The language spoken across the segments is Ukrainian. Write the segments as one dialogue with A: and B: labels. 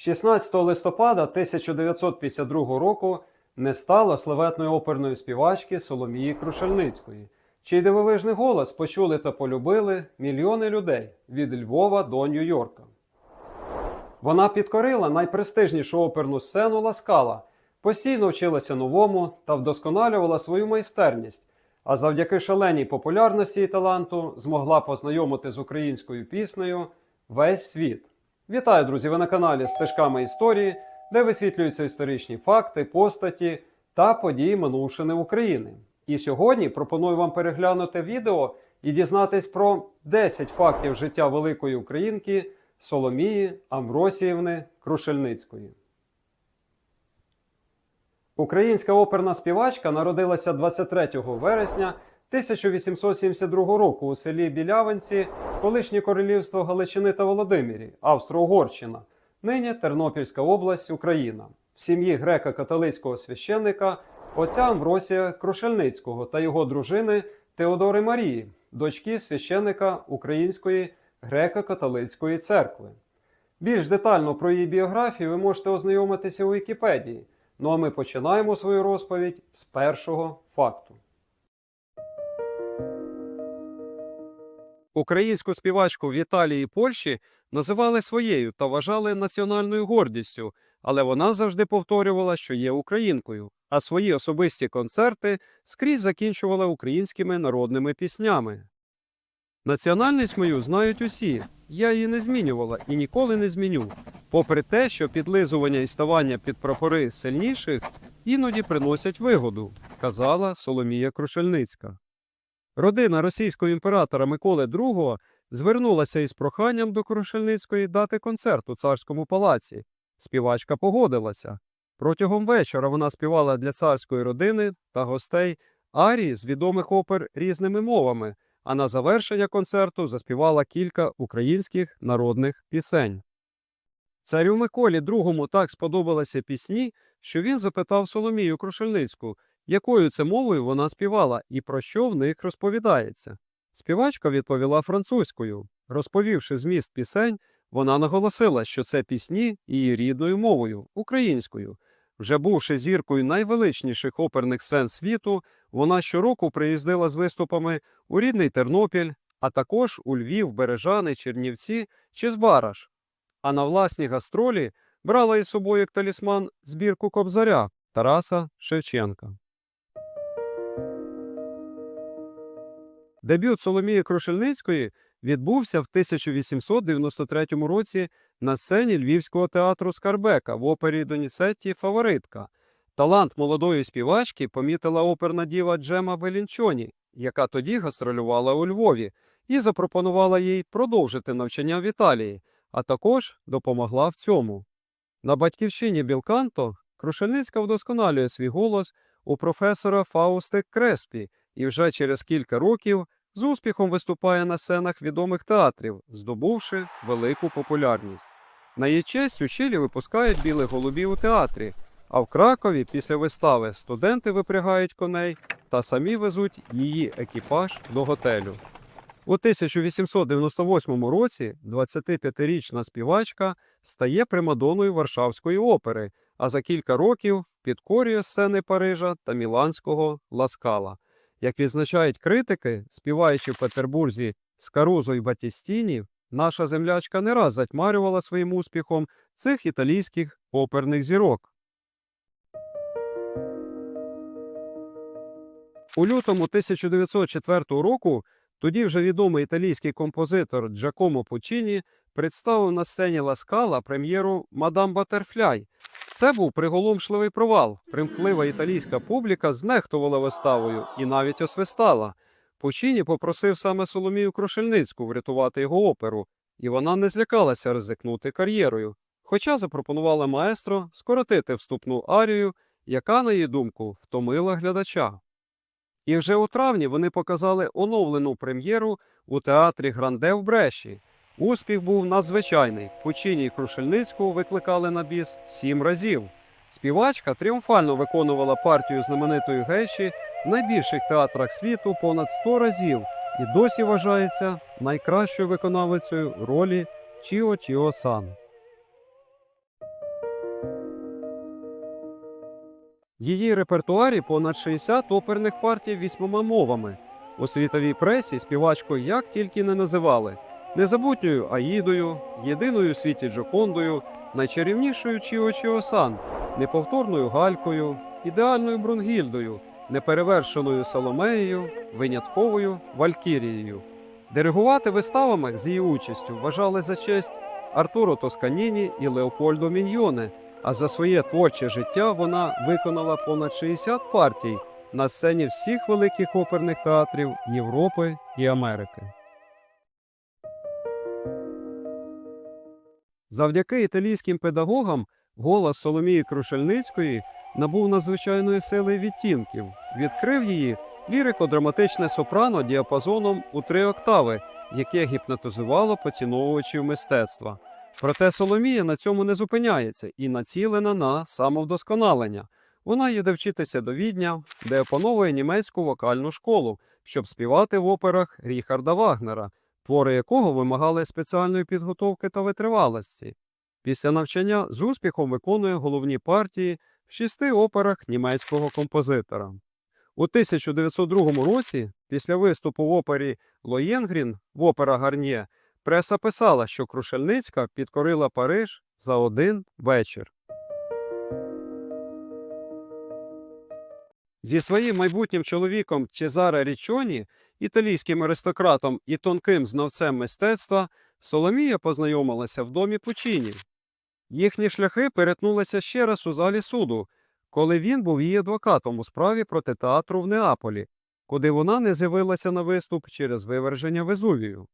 A: 16 листопада 1952 року не стало славетної оперної співачки Соломії Крушельницької, чий дивовижний голос почули та полюбили мільйони людей від Львова до Нью-Йорка. Вона підкорила найпрестижнішу оперну сцену Ласкала, постійно вчилася новому та вдосконалювала свою майстерність, а завдяки шаленій популярності і таланту змогла познайомити з українською піснею весь світ. Вітаю, друзі! Ви на каналі Стежками історії, де висвітлюються історичні факти, постаті та події минувшини України. І сьогодні пропоную вам переглянути відео і дізнатись про 10 фактів життя великої українки Соломії Амвросіївни Крушельницької. Українська оперна співачка народилася 23 вересня 1872 року у селі Білявинці, колишнє королівство Галичини та Володимирі, Австро-Угорщина, нині Тернопільська область, Україна, в сім'ї греко-католицького священника отця Амвросія Крушельницького та його дружини Теодори Марії, дочки священика Української греко-католицької церкви. Більш детально про її біографію ви можете ознайомитися у Вікіпедії. Ну а ми починаємо свою розповідь з першого факту. Українську співачку в Італії і Польщі називали своєю та вважали національною гордістю, але вона завжди повторювала, що є українкою, а свої особисті концерти скрізь закінчувала українськими народними піснями. Національність мою знають усі. Я її не змінювала і ніколи не зміню, попри те, що підлизування і ставання під прапори сильніших іноді приносять вигоду, казала Соломія Крушельницька. Родина російського імператора Миколи II звернулася із проханням до Крушельницької дати концерт у царському палаці. Співачка погодилася. Протягом вечора вона співала для царської родини та гостей арії з відомих опер різними мовами, а на завершення концерту заспівала кілька українських народних пісень. Царю Миколі II так сподобалися пісні, що він запитав Соломію Крушельницьку, якою це мовою вона співала і про що в них розповідається. Співачка відповіла французькою. Розповівши зміст пісень, вона наголосила, що це пісні її рідною мовою, українською. Вже бувши зіркою найвеличніших оперних сцен світу, вона щороку приїздила з виступами у рідний Тернопіль, а також у Львів, Бережани, Чернівці чи Збараж. А на власні гастролі брала із собою як талісман збірку Кобзаря Тараса Шевченка. Дебют Соломії Крушельницької відбувся в 1893 році на сцені Львівського театру Скарбека в опері Доніцетті Фаворитка. Талант молодої співачки помітила оперна діва Джема Белінчоні, яка тоді гастролювала у Львові, і запропонувала їй продовжити навчання в Італії, а також допомогла в цьому. На батьківщині Білканто Крушельницька вдосконалює свій голос у професора Фаусти Креспі і вже через кілька років з успіхом виступає на сценах відомих театрів, здобувши велику популярність. На її честь у Чилі випускають білих голубів у театрі, а в Кракові після вистави студенти випрягають коней та самі везуть її екіпаж до готелю. У 1898 році 25-річна співачка стає примадоною Варшавської опери, а за кілька років підкорює сцени Парижа та Міланського Ласкала. Як відзначають критики, співаючи в Петербурзі з Карузо й Батістіні, наша землячка не раз затьмарювала своїм успіхом цих італійських оперних зірок. У лютому 1904 року тоді вже відомий італійський композитор Джакомо Пучіні представив на сцені Ласкала прем'єру Мадам Батерфляй. Це був приголомшливий провал. Примхлива італійська публіка знехтувала виставою і навіть освистала. Пучіні попросив саме Соломію Крушельницьку врятувати його оперу, і вона не злякалася ризикнути кар'єрою, хоча запропонувала маестро скоротити вступну арію, яка, на її думку, втомила глядача. І вже у травні вони показали оновлену прем'єру у театрі Гранде в Бреші. Успіх був надзвичайний. По чині Крушельницьку викликали на біс сім разів. Співачка тріумфально виконувала партію знаменитої геші в найбільших театрах світу понад 100 разів і досі вважається найкращою виконавицею ролі Чіо Чіо Сан. В її репертуарі понад 60 оперних партій вісьмома мовами. У світовій пресі співачкою як тільки не називали незабутньою Аїдою, єдиною у світі Джокондою, найчарівнішою Чіо Чіо-сан, неповторною Галькою, ідеальною Брунгільдою, неперевершеною Соломеєю, винятковою Валькірією. Диригувати виставами з її участю вважали за честь Артуро Тосканіні і Леопольдо Міньйоне, а за своє творче життя вона виконала понад 60 партій на сцені всіх великих оперних театрів Європи і Америки. Завдяки італійським педагогам голос Соломії Крушельницької набув надзвичайної сили відтінків. Відкрив її лірико-драматичне сопрано діапазоном у три октави, яке гіпнотизувало поціновувачів мистецтва. Проте Соломія на цьому не зупиняється і націлена на самовдосконалення. Вона їде вчитися до Відня, де опановує німецьку вокальну школу, щоб співати в операх Ріхарда Вагнера, твори якого вимагали спеціальної підготовки та витривалості. Після навчання з успіхом виконує головні партії в шести операх німецького композитора. У 1902 році, після виступу в опері Лоєнгрін в опера Гарнє, преса писала, що Крушельницька підкорила Париж за один вечір. Зі своїм майбутнім чоловіком Чезаре Річоні, італійським аристократом і тонким знавцем мистецтва, Соломія познайомилася в домі Пучіні. Їхні шляхи перетнулися ще раз у залі суду, коли він був її адвокатом у справі проти театру в Неаполі, куди вона не з'явилася на виступ через виверження Везувію.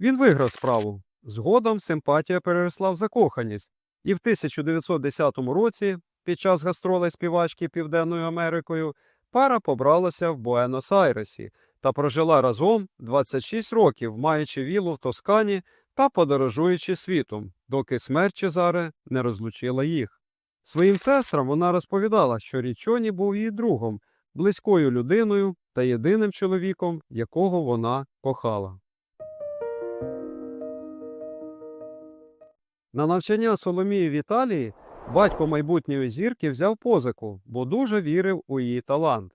A: Він виграв справу. Згодом симпатія переросла в закоханість, і в 1910 році, під час гастролей співачки Південною Америкою, пара побралася в Буенос-Айресі та прожила разом 26 років, маючи вілу в Тоскані та подорожуючи світом, доки смерть Чезаре не розлучила їх. Своїм сестрам вона розповідала, що Річоні був її другом, близькою людиною та єдиним чоловіком, якого вона кохала. На навчання Соломії в Італії батько майбутньої зірки взяв позику, бо дуже вірив у її талант.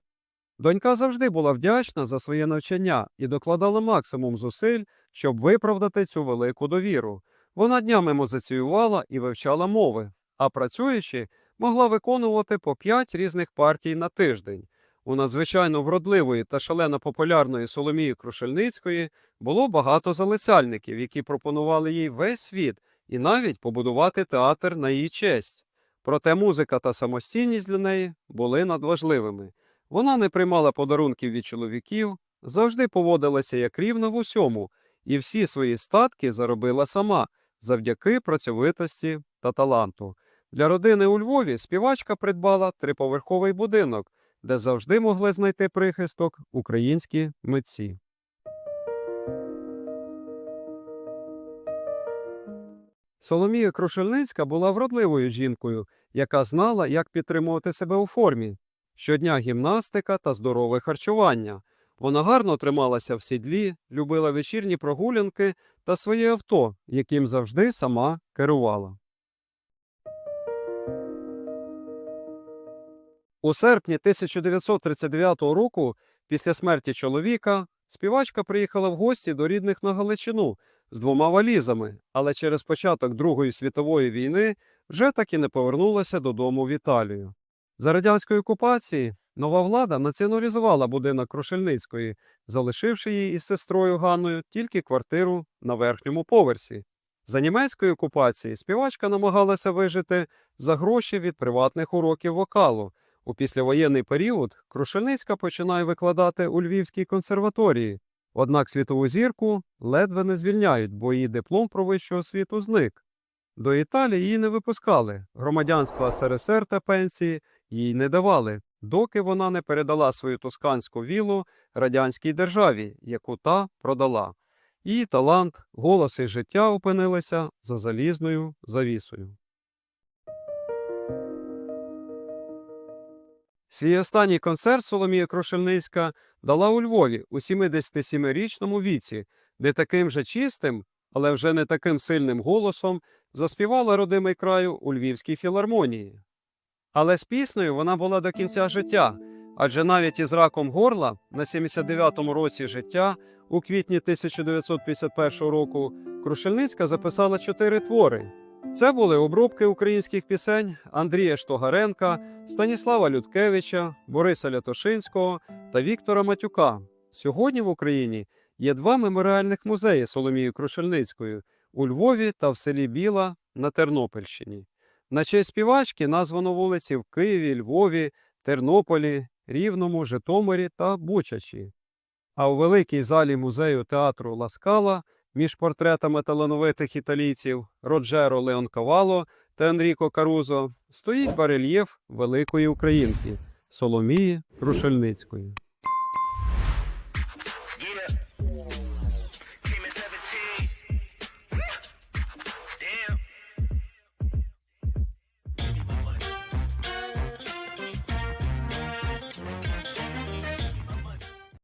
A: Донька завжди була вдячна за своє навчання і докладала максимум зусиль, щоб виправдати цю велику довіру. Вона днями музиціювала і вивчала мови, а працюючи, могла виконувати по п'ять різних партій на тиждень. У надзвичайно вродливої та шалено популярної Соломії Крушельницької було багато залицяльників, які пропонували їй весь світ і навіть побудувати театр на її честь. Проте музика та самостійність для неї були надважливими. Вона не приймала подарунків від чоловіків, завжди поводилася як рівна в усьому, і всі свої статки заробила сама завдяки працьовитості та таланту. Для родини у Львові співачка придбала триповерховий будинок, де завжди могли знайти прихисток українські митці. Соломія Крушельницька була вродливою жінкою, яка знала, як підтримувати себе у формі. Щодня гімнастика та здорове харчування. Вона гарно трималася в сідлі, любила вечірні прогулянки та своє авто, яким завжди сама керувала. У серпні 1939 року, після смерті чоловіка, співачка приїхала в гості до рідних на Галичину з двома валізами, але через початок Другої світової війни вже таки не повернулася додому в Італію. За радянської окупації нова влада націоналізувала будинок Крушельницької, залишивши їй із сестрою Ганною тільки квартиру на верхньому поверсі. За німецької окупації співачка намагалася вижити за гроші від приватних уроків вокалу. У післявоєнний період Крушельницька починає викладати у Львівській консерваторії. Однак світову зірку ледве не звільняють, бо її диплом про вищу освіту зник. До Італії її не випускали, громадянства СРСР та пенсії їй не давали, доки вона не передала свою тосканську вілу радянській державі, яку та продала. Її талант, голос і життя опинилися за залізною завісою. Свій останній концерт Соломія Крушельницька дала у Львові у 77-річному віці, де таким же чистим, але вже не таким сильним голосом заспівала родимий краю у Львівській філармонії. Але з піснею вона була до кінця життя, адже навіть із раком горла на 79-му році життя, у квітні 1951 року, Крушельницька записала чотири твори. Це були обробки українських пісень Андрія Штогаренка, Станіслава Людкевича, Бориса Лятошинського та Віктора Матюка. Сьогодні в Україні є два меморіальних музеї Соломії Крушельницької у Львові та в селі Біла на Тернопільщині. На честь співачки названо вулиці в Києві, Львові, Тернополі, Рівному, Житомирі та Бучачі. А у великій залі музею театру Ласкала між портретами талановитих італійців Роджеро Леонкавало та Енріко Карузо стоїть барельєф великої українки Соломії Крушельницької.